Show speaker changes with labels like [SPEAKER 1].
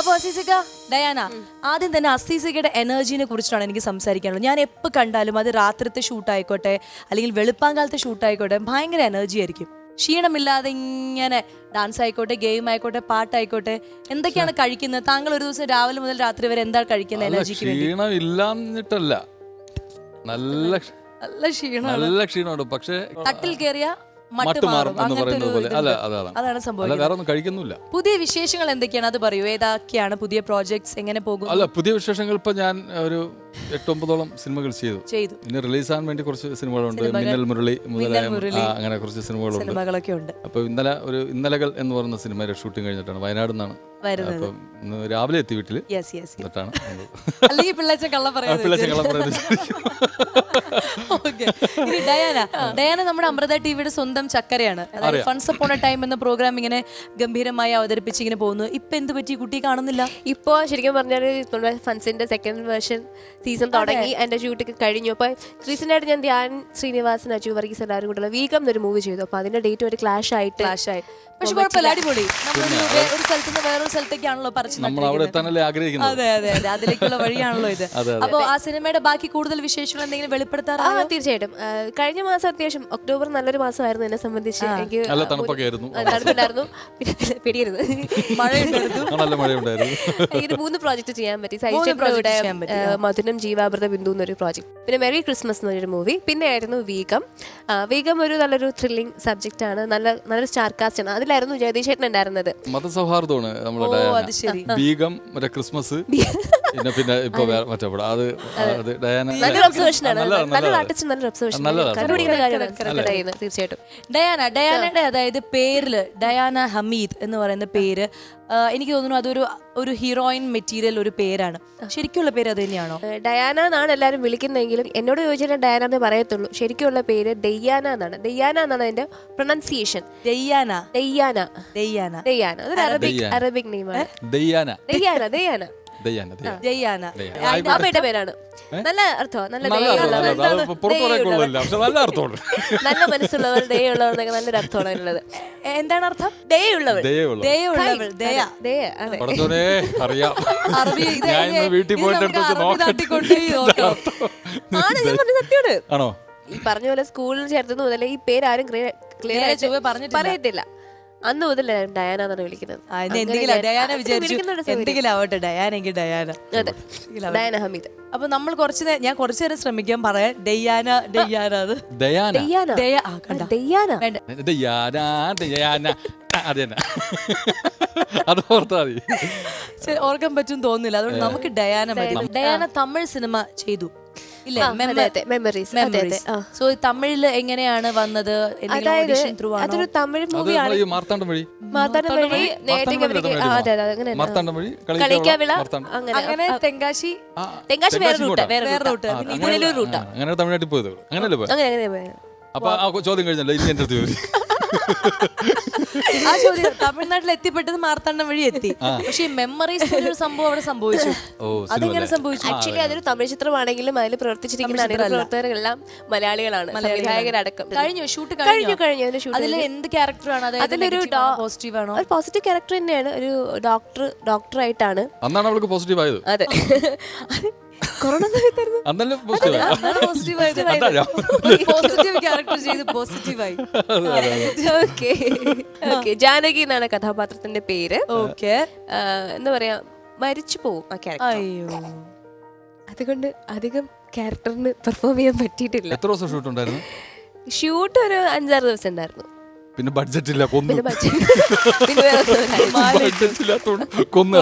[SPEAKER 1] അപ്പൊ അസീസിക ഡയാന ആദ്യം തന്നെ അസീസികയുടെ എനർജിനെ കുറിച്ചിട്ടാണ് എനിക്ക് സംസാരിക്കാനുള്ളത്. ഞാൻ എപ്പോൾ കണ്ടാലും അത് രാത്രിത്തെ ഷൂട്ട് ആയിക്കോട്ടെ അല്ലെങ്കിൽ വെളുപ്പാങ്കാലത്തെ ഷൂട്ട് ആയിക്കോട്ടെ ഭയങ്കര എനർജി ആയിരിക്കും. ക്ഷീണമില്ലാതെ ഇങ്ങനെ ഡാൻസ് ആയിക്കോട്ടെ ഗെയിം ആയിക്കോട്ടെ പാട്ടായിക്കോട്ടെ എന്തൊക്കെയാണ് കഴിക്കുന്നത്? താങ്കൾ ഒരു ദിവസം രാവിലെ മുതൽ രാത്രി വരെ എന്താണ് കഴിക്കുന്നത് എനർജിക്ക് വേണ്ടി?
[SPEAKER 2] ക്ഷീണം ഇല്ലാന്നിട്ടല്ല നല്ല
[SPEAKER 1] നല്ല ക്ഷീണം
[SPEAKER 2] നല്ല ക്ഷീണമുണ്ട്. പക്ഷേ
[SPEAKER 1] തട്ടിൽ കയറിയ? മട്ട്
[SPEAKER 2] മട്ട് മാറും
[SPEAKER 1] മാറും
[SPEAKER 2] എന്ന്
[SPEAKER 1] അങ്ങനത്തെ
[SPEAKER 2] പറയുന്നത്
[SPEAKER 1] ഒരു
[SPEAKER 2] പോലെ. അല്ല
[SPEAKER 1] ഇതുണ്ട്.
[SPEAKER 2] അതാണ്.
[SPEAKER 1] അതാണ്
[SPEAKER 2] അല്ല
[SPEAKER 1] സംഭവിക്കുന്നത്.
[SPEAKER 2] വേറെ ഒന്നും കഴിക്കുന്നില്ല.
[SPEAKER 1] പുതിയ വിശേഷങ്ങൾ എന്തൊക്കെയാണ്? അത് പറയൂ. ഏതൊക്കെയാണ് പുതിയ പ്രോജക്ട്സ്? എങ്ങനെ പോകും
[SPEAKER 2] അല്ല പുതിയ വിശേഷങ്ങൾ ഇപ്പൊ ഞാൻ ഒരു എട്ടൊമ്പതോളം സിനിമകൾ ചെയ്തു.
[SPEAKER 1] ചെയ്തു.
[SPEAKER 2] ഇനി റിലീസ് ആവാൻ വേണ്ടി കുറച്ച് സിനിമകളുണ്ട്. മിന്നൽ മുരളി മുതലായ അങ്ങനെ കുറച്ച് സിനിമകളുണ്ട്.
[SPEAKER 1] സിനിമകളൊക്കെ ഉണ്ട്.
[SPEAKER 2] അപ്പൊ ഇന്നലെ ഒരു ഇന്നലകൾ എന്ന് പറയുന്ന സിനിമയുടെ ഷൂട്ടിംഗ് കഴിഞ്ഞിട്ടാണ് വയനാട് നിന്നാണ്.
[SPEAKER 1] വരുന്നത്.
[SPEAKER 2] അപ്പം രാവിലെ എത്തി വീട്ടിൽ.
[SPEAKER 1] യെസ് യെസ്
[SPEAKER 2] എന്നിട്ടാണ്
[SPEAKER 1] പിള്ളേച്ച കള്ള
[SPEAKER 2] പറയുന്നത്
[SPEAKER 1] Okay. ഇനി ഡയാന. ഡയാന നമ്മുടെ അമൃത ടിവിയുടെ സ്വന്തം ചക്കരയാണ്. അതായത് ഫൺസ് അപ്പോൺ എ ടൈം എന്ന പ്രോഗ്രാം ഇങ്ങനെ ഗംഭീരമായി അവതരിപ്പിച്ച് ഇങ്ങനെ പോകുന്നു. ഇപ്പൊ എന്ത് പറ്റി? കുട്ടി കാണുന്നില്ല.
[SPEAKER 3] ഇപ്പോ ശരിക്കും പറഞ്ഞാൽ ഫൺസിന്റെ സെക്കൻഡ് വേർഷൻ സീസൺ തുടങ്ങി എന്റെ ഷൂട്ടൊക്കെ കഴിഞ്ഞു. അപ്പൊ റീസെന്റ് ആയിട്ട് ഞാൻ ധ്യാൻ ശ്രീനിവാസൻ അജു വർഗീസ് എല്ലാവരും കൂടെ വീക്കം എന്നൊരു മൂവി ചെയ്തു. അപ്പൊ അതിന്റെ ഡേറ്റ് ഒരു ക്ലാഷ് ആയിട്ട്
[SPEAKER 1] ക്ലാഷ് ആയി. പക്ഷെ കുഴപ്പമില്ല അടിപൊളി. നമ്മളൊരു വേ- ഒരു സ്ഥലത്ത് നിന്ന് വേറൊരു സ്ഥലത്തേക്കാണല്ലോ പറിച്ചു
[SPEAKER 2] നമ്മൾ അവിടെ എത്താനല്ലേ
[SPEAKER 1] അതെ അതെ അതെ. അതിലേക്കുള്ള വഴിയാണല്ലോ ഇത്. ആ സിനിമയുടെ ബാക്കി കൂടുതൽ വിശേഷങ്ങൾ എന്തെങ്കിലും
[SPEAKER 3] ആ തീർച്ചയായിട്ടും. കഴിഞ്ഞ മാസം അത്യാവശ്യം ഒക്ടോബർ നല്ലൊരു മാസമായിരുന്നു എന്നെ സംബന്ധിച്ച്. എനിക്ക്
[SPEAKER 2] നല്ല
[SPEAKER 3] തണുപ്പുണ്ടായിരുന്നു. പെടിയരുത്
[SPEAKER 1] മഴയുണ്ടായിരുന്നു.
[SPEAKER 2] നല്ല മഴയുണ്ടായിരുന്നു.
[SPEAKER 3] ഇത് മൂന്ന് പ്രോജക്റ്റ് ചെയ്യാൻ പറ്റി.
[SPEAKER 1] മൂന്ന് project
[SPEAKER 3] മധുരം ജീവാമൃത ബിന്ദു എന്നൊരു പ്രോജക്റ്റ് പിന്നെ മെറി ക്രിസ്മസ് എന്നൊരു മൂവി പിന്നെ ആയിരുന്നു വീഗം വീഗം ഒരു നല്ലൊരു ത്രില്ലിംഗ് സബ്ജക്റ്റ് ആണ്. നല്ല നല്ലൊരു സ്റ്റാർ കാസ്റ്റ് ആണ്. അതിലായിരുന്നു ജഗദീഷ് ചേട്ടൻ ഉണ്ടായിരുന്നത്.
[SPEAKER 2] മതസൗഹാർദ്ദമാണ് മറ്റേ ക്രിസ്മസ് പിന്നെ പിന്നെ ഇപ്പൊ വേ- മറ്റേ അത് അത്. ഡയാന
[SPEAKER 3] നല്ലൊരു ഒബ്സർവേഷൻ ആണ്.
[SPEAKER 2] നല്ലതാണ്,
[SPEAKER 3] നല്ലൊരു
[SPEAKER 2] നല്ലതാണ്.
[SPEAKER 3] ആർട്ടിസ്റ്റ് നല്ലൊരു ഒബ്സർവേഷൻ
[SPEAKER 2] നല്ലതാണ്.
[SPEAKER 3] കണ്ടുപിടിക്കുന്ന കാര്യമാണ്. ഡയന, തീർച്ചയായിട്ടും.
[SPEAKER 1] ഡയാന ഡയാനയുടെ അതായത് പേരിൽ ഡയാന ഹമീദ് എന്ന് പറയുന്ന പേര് ആ, എനിക്ക് തോന്നുന്നു അതൊരു ഒരു ഹീറോയിൻ മെറ്റീരിയൽ ഒരു പേരാണ്. ശരിക്കുള്ള പേര് അത് തന്നെയാണോ?
[SPEAKER 3] ഏഹ് ഡയാന എന്നാണ് എല്ലാവരും വിളിക്കുന്നതെങ്കിലും എന്നോട് ചോദിച്ചാൽ ഡയാന എന്നേ പറയത്തുള്ളൂ. ശരിക്കുള്ള പേര് ഡെയ്യാന എന്നാണ്. ഡെയ്യാന എന്നാണ് അതിന്റെ പ്രൊണൗൺസിയേഷൻ
[SPEAKER 1] ദയ്യാന
[SPEAKER 3] ഡെയ്യാന.
[SPEAKER 1] ദയ്യാന
[SPEAKER 3] ഡെയ്യാന. അതൊരു അറബിക്
[SPEAKER 2] ദയ്യാന.
[SPEAKER 3] അറബിക് നെയിമാണ്
[SPEAKER 2] ദയ്യാന ദയ്യാന ദയ്യാന.
[SPEAKER 3] അമ്മയുടെ പേരാണ്. നല്ല അർത്ഥം നല്ല
[SPEAKER 2] നല്ല നല്ല അർത്ഥമുണ്ട്
[SPEAKER 3] മനസ്സുള്ളവർ ദയുള്ളവർ എന്നൊക്കെ നല്ലൊരു അർത്ഥമാണ് അതിനുള്ളത്
[SPEAKER 1] എന്താണ് അർത്ഥം?
[SPEAKER 3] ദയുള്ളവർ
[SPEAKER 2] അറിയാം. വീട്ടിൽ പോയിട്ട്.
[SPEAKER 3] ആണ് ഈ പറഞ്ഞ പോലെ സ്കൂളിൽ ചേർത്തത് മുതലേ ഈ പേര് ആരും ക്ലിയർ
[SPEAKER 1] ആയിട്ട്.
[SPEAKER 3] പറയത്തില്ല. അന്ന് മുതൽ ഡയാന എന്നാണ് വിളിക്കുന്നത്.
[SPEAKER 1] ആ, ഇന്ന് എന്തെങ്കിലും
[SPEAKER 3] ഞാൻ-
[SPEAKER 1] ഡയാന വിചാരിച്ചു. എന്തെങ്കിലും ആവട്ടെ ഡയാനെങ്കിൽ ഡയാന.
[SPEAKER 3] അതെ. ഡയാന ഹമീദ്.
[SPEAKER 1] അപ്പൊ നമ്മൾ കുറച്ച് നേ- ഞാൻ കുറച്ചു നേരം ശ്രമിക്കാൻ പറയാൻ ഡയ്യാന ഡയ്യാന അത്.
[SPEAKER 2] ദയാന
[SPEAKER 3] ഡയാന?
[SPEAKER 1] ദയ ആ കണ്ട?
[SPEAKER 3] ഡയാന?
[SPEAKER 1] വേണ്ട.
[SPEAKER 2] ദയാന ദയാന ആ, അത് തന്നെ. അത് ഓർത്താ മതി.
[SPEAKER 1] ശരി, ഓർക്കാൻ പറ്റും തോന്നുന്നില്ല. അതുകൊണ്ട് നമുക്ക് ഡയാന മതി ഡയാന തമിഴ് സിനിമ ചെയ്തു. ഇല്ലേ?
[SPEAKER 3] മെമ്മറീസ് അതെ,
[SPEAKER 1] സോ തമിഴിൽ എങ്ങനെയാണ് വന്നത്
[SPEAKER 3] അതായത് അതൊരു തമിഴ് മൂവിയാണ്
[SPEAKER 2] മാർത്താണ്ഡം വഴി.
[SPEAKER 3] മാതാനം
[SPEAKER 2] മാർത്താണ്ഡം വഴി?
[SPEAKER 3] ആ, അതെ അതെ അങ്ങനെ
[SPEAKER 2] മാർത്താണ്ഡം വഴി
[SPEAKER 3] കളിക്കാവിള അങ്ങനെ
[SPEAKER 1] തെങ്കാശി
[SPEAKER 3] തെങ്കാശി വേറെ റൂട്ട് വേറെ
[SPEAKER 1] വേറെ
[SPEAKER 3] റൂട്ട്.
[SPEAKER 1] റൂട്ട്
[SPEAKER 2] അങ്ങനെ-
[SPEAKER 3] ഇതിലൊരു റൂട്ടാ.
[SPEAKER 2] അങ്ങനെ തമിഴ്നാട്ടിൽ പോയത്
[SPEAKER 3] അങ്ങനെ അങ്ങനെ.
[SPEAKER 2] അപ്പൊ ആ ചോദ്യം കഴിഞ്ഞല്ലോ ഇനി എന്റെ അടുത്ത് ചോദിച്ചു
[SPEAKER 1] ആ ചോദ്യം. തമിഴ്നാട്ടിൽ എത്തിപ്പെട്ടത് മാർത്താണ്ഡം വഴി എത്തി. പക്ഷെ ഈ മെമ്മറീസ് ഒരു സംഭവം അവിടെ സംഭവിച്ചു.
[SPEAKER 2] ഓ
[SPEAKER 1] അതെങ്ങനെ സംഭവിച്ചു?
[SPEAKER 3] ആക്ച്വലി അതൊരു തമിഴ് ചിത്രമാണെങ്കിലും അതിൽ പ്രവർത്തിച്ചിരിക്കുന്ന പ്രവർത്തകരെല്ലാം മലയാളികളാണ്. സംവിധായകരടക്കം.
[SPEAKER 1] കഴിഞ്ഞു? ഷൂട്ട്
[SPEAKER 3] കഴിഞ്ഞു? കഴിഞ്ഞു
[SPEAKER 1] അതിൽ എന്ത് ക്യാരക്ടറാണ്
[SPEAKER 3] അതിലൊരു
[SPEAKER 1] പോസിറ്റീവ് ആണോ?
[SPEAKER 3] ഒരു പോസിറ്റീവ് ക്യാരക്ടർ തന്നെയാണ്. ഒരു ഡോക്ടർ ഡോക്ടർ ആയിട്ടാണ്.
[SPEAKER 2] അന്നാണ് അവൾക്ക് പോസിറ്റീവ് ആയത്.
[SPEAKER 3] അതെ. കൊറോണ സമയത്തായിരുന്നു
[SPEAKER 2] അന്നല്ലേ
[SPEAKER 1] പോസിറ്റീവായി
[SPEAKER 3] ജാനകി എന്നാണ് കഥാപാത്രത്തിന്റെ പേര്.
[SPEAKER 1] ഓക്കെ
[SPEAKER 3] എന്താ പറയാ മരിച്ചു പോവും ആ ക്യാരക്ടർ
[SPEAKER 1] അയ്യോ.
[SPEAKER 3] അതുകൊണ്ട് അധികം ക്യാരക്ടറിന് പെർഫോം ചെയ്യാൻ പറ്റിയിട്ടില്ല.
[SPEAKER 2] എത്ര ദിവസം ഷൂട്ട് ഉണ്ടായിരുന്നു?
[SPEAKER 3] ഷൂട്ട് ഒരു അഞ്ചാറ് ദിവസം ഉണ്ടായിരുന്നു.
[SPEAKER 2] പിന്നെ ബഡ്ജറ്റ് ഇല്ല കൊന്നു. ബഡ്ജറ്റ് ഇല്ലാത്തോണ്ട് കൊന്നു